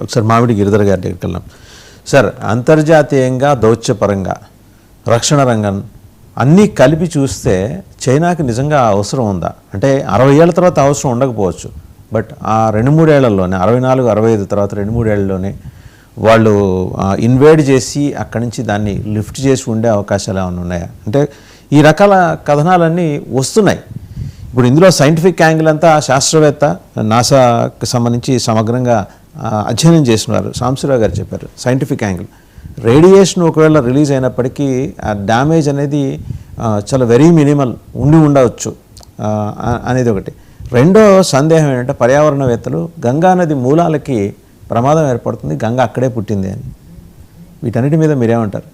ఒకసారి మామిడి గిరిధర్ గారి దగ్గరికి వెళ్ళాం సార్ అంతర్జాతీయంగా దౌత్యపరంగా రక్షణ రంగం అన్నీ కలిపి చూస్తే చైనాకి నిజంగా అవసరం ఉందా? అంటే అరవై ఏళ్ళ తర్వాత అవసరం ఉండకపోవచ్చు. బట్ ఆ రెండు మూడేళ్ళలోనే అరవై నాలుగు అరవై ఐదు తర్వాత రెండు మూడేళ్ళలోనే వాళ్ళు ఇన్వైడ్ చేసి అక్కడి నుంచి దాన్ని లిఫ్ట్ చేసి ఉండే అవకాశాలు ఏమైనా ఉన్నాయా? అంటే ఈ రకాల కథనాలన్నీ వస్తున్నాయి. ఇప్పుడు ఇందులో సైంటిఫిక్ యాంగిల్ అంతా శాస్త్రవేత్త నాసాకి సంబంధించి సమగ్రంగా అధ్యయనం చేస్తున్నారు. సాంబశివరావు గారు చెప్పారు సైంటిఫిక్ యాంగిల్ రేడియేషన్ ఒకవేళ రిలీజ్ అయినప్పటికీ ఆ డ్యామేజ్ అనేది చాలా వెరీ మినిమల్ ఉండి ఉండవచ్చు. అనేది ఒకటి. రెండో సందేహం ఏంటంటే పర్యావరణవేత్తలు గంగా నది మూలాలకి ప్రమాదం ఏర్పడుతుంది గంగ అక్కడే పుట్టింది అని. వీటన్నిటి మీద మీరేమంటారు?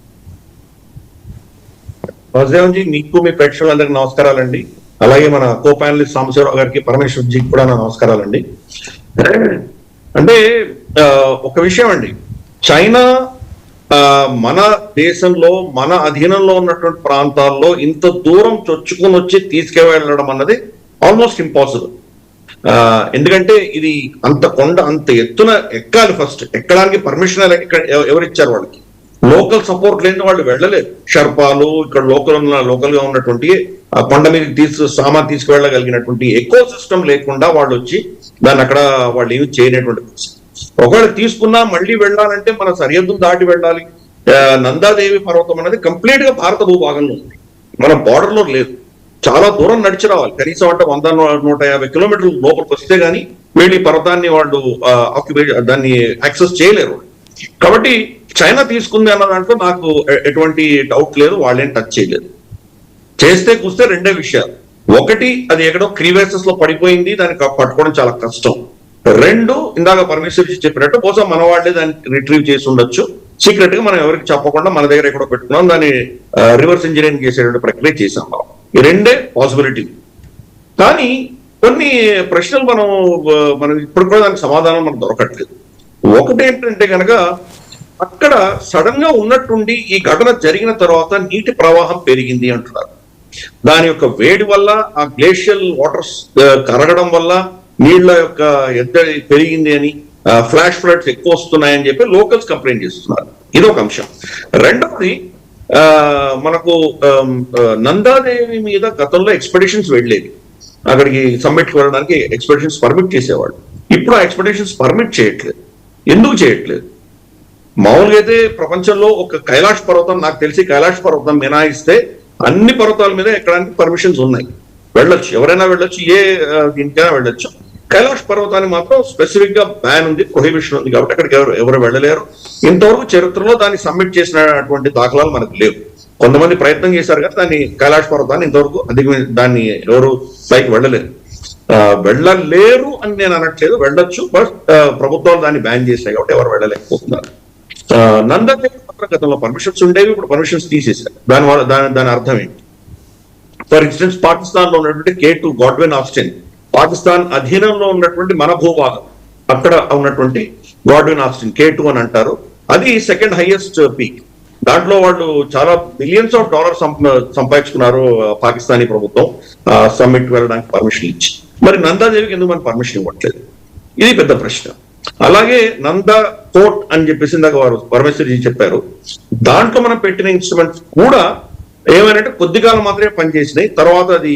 వాసుదేవన్జీ మీకు మీ ప్రేక్షకులందరికీ నమస్కారాలండి. అలాగే మన కో ప్యానలిస్ట్ సాంబశివరావు గారికి పరమేశ్వర్ కూడా నా నమస్కారాలండి. అంటే ఆ, ఒక విషయం అండి. చైనా ఆ, మన దేశంలో మన అధీనంలో ఉన్నటువంటి ప్రాంతాల్లో ఇంత దూరం చొచ్చుకుని వచ్చి తీసుకువెళ్ళడం అన్నది ఆల్మోస్ట్ ఇంపాసిబుల్ ఎందుకంటే ఇది అంత కొండ అంత ఎత్తున ఎక్కాలి ఫస్ట్ ఎక్కడానికి పర్మిషన్ ఎవరు ఇచ్చారు వాళ్ళకి? లోకల్ సపోర్ట్ లేని వాళ్ళు వెళ్ళలేదు. షర్పాలు ఇక్కడ లోకల్ ఉన్న లోకల్గా ఉన్నటువంటి కొండ మీద తీసు సామాన్ తీసుకువెళ్ళగలిగినటువంటి ఎకో సిస్టమ్ లేకుండా వాళ్ళు వచ్చి దాన్ని అక్కడ వాళ్ళు ఏమి చేయనటువంటి ఒకవేళ తీసుకున్నా మళ్ళీ వెళ్ళాలంటే మన సరిహద్దులు దాటి వెళ్ళాలి. నందాదేవి పర్వతం అనేది కంప్లీట్గా భారత భూభాగంలో ఉంది. మన బార్డర్లో లేదు. చాలా దూరం నడిచి రావాలి. కనీసం అంటే వంద నూట యాభై కిలోమీటర్ల లోపలికి వస్తే గానీ వీళ్ళు ఈ పర్వతాన్ని వాళ్ళు ఆక్యుపై దాన్ని యాక్సెస్ చేయలేరు. కాబట్టి చైనా తీసుకుంది అన్న దాంట్లో నాకు ఎటువంటి డౌట్ లేదు. వాళ్ళేం టచ్ చేయలేదు. చేస్తే కూస్తే రెండే విషయాలు. ఒకటి అది ఎక్కడో క్రీవేసెస్లో పడిపోయింది దాన్ని పట్టుకోవడం చాలా కష్టం. రెండు ఇందాక పరమేశ్వర్ చెప్పినట్టు బహుశా మన వాళ్ళే దాన్ని రిట్రీవ్ చేసి ఉండొచ్చు. సీక్రెట్గా మనం ఎవరికి చెప్పకుండా మన దగ్గర ఎక్కడో పెట్టుకున్నాం దాన్ని రివర్స్ ఇంజనీరింగ్ చేసేటువంటి ప్రక్రియ చేసాం మనం. ఈ రెండే పాసిబిలిటీ. కానీ కొన్ని ప్రశ్నలు మనం మనం ఇప్పుడు కూడా దానికి సమాధానం మనకు దొరకట్లేదు. ఒకటి ఏంటంటే కనుక అక్కడ సడన్గా ఉన్నట్టుండి ఈ ఘటన జరిగిన తర్వాత నీటి ప్రవాహం పెరిగింది అంటున్నారు. దాని యొక్క వేడి వల్ల ఆ గ్లేషియల్ వాటర్స్ కరగడం వల్ల నీళ్ళ యొక్క ఎద్దడి పెరిగింది అని ఫ్లాష్ ఫ్లడ్స్ ఎక్కువ వస్తున్నాయని చెప్పి లోకల్స్ కంప్లైంట్ చేస్తున్నారు. ఇది ఒక అంశం. రెండవది మనకు నందాదేవి మీద గతంలో ఎక్స్పెడిషన్స్ వెళ్ళేవి అక్కడికి సబ్మిట్కి వెళ్ళడానికి ఎక్స్పెడిషన్స్ పర్మిట్ చేసేవాళ్ళు. ఇప్పుడు ఆ ఎక్స్పెడిషన్స్ పర్మిట్ చేయట్లేదు. ఎందుకు చేయట్లేదు? మామూలుగా అయితే ప్రపంచంలో ఒక కైలాష్ పర్వతం నాకు తెలిసి కైలాష్ పర్వతం మినాయిస్తే అన్ని పర్వతాల మీద ఎక్కడానికి పర్మిషన్స్ ఉన్నాయి. వెళ్ళొచ్చు. ఎవరైనా వెళ్ళొచ్చు. ఏ దీనికైనా వెళ్ళొచ్చు. కైలాష్ పర్వతాన్ని మాత్రం స్పెసిఫిక్గా బ్యాన్ ఉంది. ప్రొహిబిషన్ ఉంది కాబట్టి అక్కడికి ఎవరు ఎవరు వెళ్ళలేరు. ఇంతవరకు చరిత్రలో దాన్ని సబ్మిట్ చేసినటువంటి దాఖలాలు మనకు లేవు. కొంతమంది ప్రయత్నం చేశారు కానీ దాన్ని కైలాష్ పర్వతాన్ని ఇంతవరకు అధిగమి దాన్ని ఎవరు పైకి వెళ్ళలేరు వెళ్ళలేరు అని నేను అనట్లేదు. వెళ్ళొచ్చు. బట్ ప్రభుత్వాలు దాన్ని బ్యాన్ చేశాయి కాబట్టి ఎవరు వెళ్ళలేకపోతున్నారు. నందదేవ్ మాత్రం గతంలో పర్మిషన్స్ ఉండేవి ఇప్పుడు పర్మిషన్స్ తీసేశారు. దాని వల్ల దాని దాని అర్థం ఏంటి? ఫర్ ఇన్స్టెన్స్ పాకిస్తాన్లో ఉన్నటువంటి K two Godwin Austen Pakistan అధీనంలో ఉన్నటువంటి మన భూభాగం. అక్కడ ఉన్నటువంటి గాడ్విన్ ఆస్టిన్ కే టూ అని అంటారు. అది సెకండ్ హైయెస్ట్ పీక్ దాంట్లో వాళ్ళు చాలా బిలియన్స్ ఆఫ్ డాలర్ సంపాదించుకున్నారు పాకిస్తానీ ప్రభుత్వం. సమ్మిట్ వెళ్ళడానికి పర్మిషన్ ఇచ్చి. మరి నందాదేవికి ఎందుకు మనం పర్మిషన్ ఇవ్వట్లేదు? ఇది పెద్ద ప్రశ్న. అలాగే నంద కోట్ అని చెప్పేసి ఇందాక వారు పరమేశ్వరజీ చెప్పారు. దాంట్లో మనం పెట్టిన ఇన్స్ట్రుమెంట్స్ కూడా ఏమైనా కొద్దిగా మాత్రమే పనిచేసినాయి. తర్వాత అది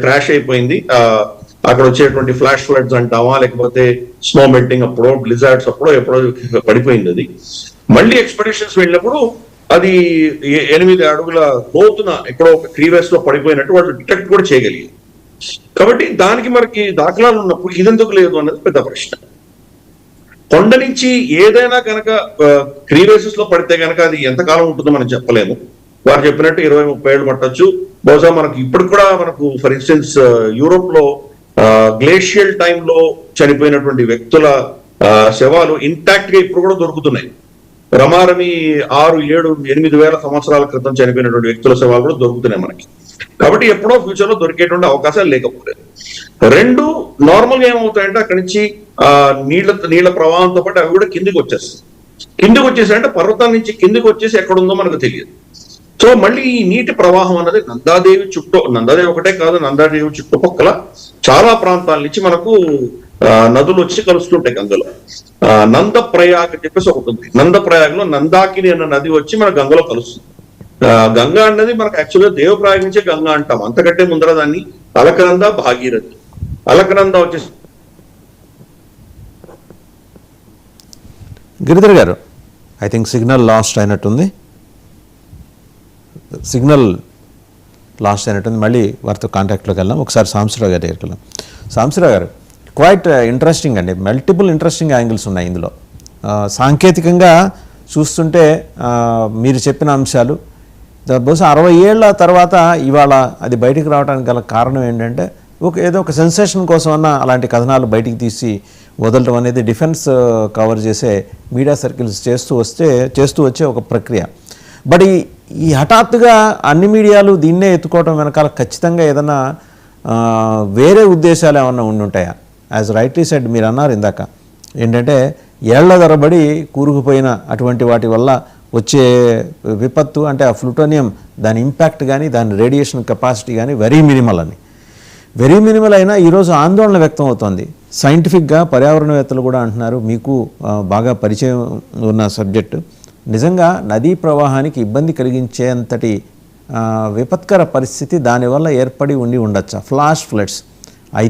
క్రాష్ అయిపోయింది. అక్కడ వచ్చేటువంటి ఫ్లాష్ ఫ్లడ్స్ అంటామా లేకపోతే స్నో మెల్టింగ్ అప్పుడో బ్లిజార్డ్స్ అప్పుడో ఎప్పుడో పడిపోయింది అది. మళ్ళీ ఎక్స్పెడిషన్స్ వెళ్ళినప్పుడు అది ఎనిమిది అడుగుల లోతున ఎక్కడో ఒక క్రీవేస్లో పడిపోయినట్టు వాళ్ళు డిటెక్ట్ కూడా చేయగలిగారు. కాబట్టి దానికి మనకి దాఖలాలు ఉన్నప్పుడు ఇదెందుకు లేదు అన్నది పెద్ద ప్రశ్న. కొండ నుంచి ఏదైనా కనుక క్రీవేసెస్లో పడితే కనుక అది ఎంతకాలం ఉంటుందో మనం చెప్పలేము. వారు చెప్పినట్టు ఇరవై ముప్పై ఏళ్ళు పట్టొచ్చు. బహుశా మనకు ఇప్పుడు కూడా మనకు ఫర్ ఇన్స్టెన్స్ యూరోప్లో గ్లేషియల్ టైంలో చనిపోయినటువంటి వ్యక్తుల శవాలు ఇంటాక్ట్గా ఇప్పుడు కూడా దొరుకుతున్నాయి. రమారమి ఆరు ఏడు ఎనిమిది వేల సంవత్సరాల క్రితం చనిపోయినటువంటి వ్యక్తుల శవాలు కూడా దొరుకుతున్నాయి మనకి. కాబట్టి ఎప్పుడో ఫ్యూచర్లో దొరికేటువంటి అవకాశాలు లేకపోలేదు రెండు నార్మల్గా ఏమవుతాయంటే అక్కడి నుంచి ఆ నీళ్ళ నీళ్ళ ప్రవాహంతో పాటు అవి కూడా కిందికి వచ్చేస్తాయి. కిందికి వచ్చేసాయంటే పర్వతం నుంచి కిందికి వచ్చేసి ఎక్కడుందో మనకు తెలియదు. సో మళ్ళీ ఈ నీటి ప్రవాహం అన్నది నందాదేవి చుట్టూ నందాదేవి ఒకటే కాదు నందాదేవి చుట్టుపక్కల చాలా ప్రాంతాల నుంచి మనకు ఆ, నదులు వచ్చి కలుస్తుంటాయి గంగలో. ఆ, నంద ప్రయాగ్ అని చెప్పేసి ఒకటి ఉంది. నంద ప్రయాగ్లో నందాకిని అన్న నది వచ్చి మన గంగలో కలుస్తుంది. ఆ, గంగా అన్నది మనకు యాక్చువల్గా దేవప్రయాగ్ నుంచే గంగా అంటాం. అంతకంటే ముందర దాన్ని అలకనంద భాగీరథి. అలకనంద వచ్చేసి గిరిధర్ గారు ఐ థింక్ సిగ్నల్ లాస్ట్ అయినట్టుంది. సిగ్నల్ లాస్ట్ అయినట్టుంది. మళ్ళీ వారితో కాంటాక్ట్లోకి వెళ్దాం. ఒకసారి సాంబశివరావు గారి దగ్గరికి వెళ్దాం. సాంబశివరావు గారు క్వైట్ ఇంట్రెస్టింగ్ uh, అండి. మల్టిపుల్ ఇంట్రెస్టింగ్ యాంగిల్స్ ఉన్నాయి ఇందులో. Uh, సాంకేతికంగా చూస్తుంటే uh, మీరు చెప్పిన అంశాలు బహుశా అరవై ఏళ్ళ తర్వాత ఇవాళ అది బయటికి రావడానికి గల కారణం ఏంటంటే ఒక ఏదో ఒక సెన్సేషన్ కోసం అన్న అలాంటి కథనాలు బయటికి తీసి వదలటం అనేది డిఫెన్స్ కవర్ uh, చేసే మీడియా సర్కిల్స్ చేస్తూ వస్తే చేస్తూ వచ్చే ఒక ప్రక్రియ. బట్ ఈ ఈ హఠాత్తుగా అన్ని మీడియాలు దీన్నే ఎత్తుకోవటం వెనకాల ఖచ్చితంగా ఏదైనా uh, వేరే ఉద్దేశాలు ఏమన్నా ఉండి ఉంటాయా? యాజ్ రైట్లీ సెడ్ మీరు అన్నారు ఇందాక. ఏంటంటే ఏళ్ళ ధరబడి కూరుకుపోయిన అటువంటి వాటి వల్ల వచ్చే విపత్తు అంటే ఆ ప్లూటోనియం దాని ఇంపాక్ట్ కానీ దాని రేడియేషన్ కెపాసిటీ కానీ వెరీ మినిమల్ అని. వెరీ మినిమల్ అయినా ఈరోజు ఆందోళన వ్యక్తం అవుతోంది. సైంటిఫిక్గా పర్యావరణవేత్తలు కూడా అంటున్నారు మీకు బాగా పరిచయం ఉన్న సబ్జెక్టు. నిజంగా నదీ ప్రవాహానికి ఇబ్బంది కలిగించేంతటి విపత్కర పరిస్థితి దానివల్ల ఏర్పడి ఉండి ఉండొచ్చా? Flash floods.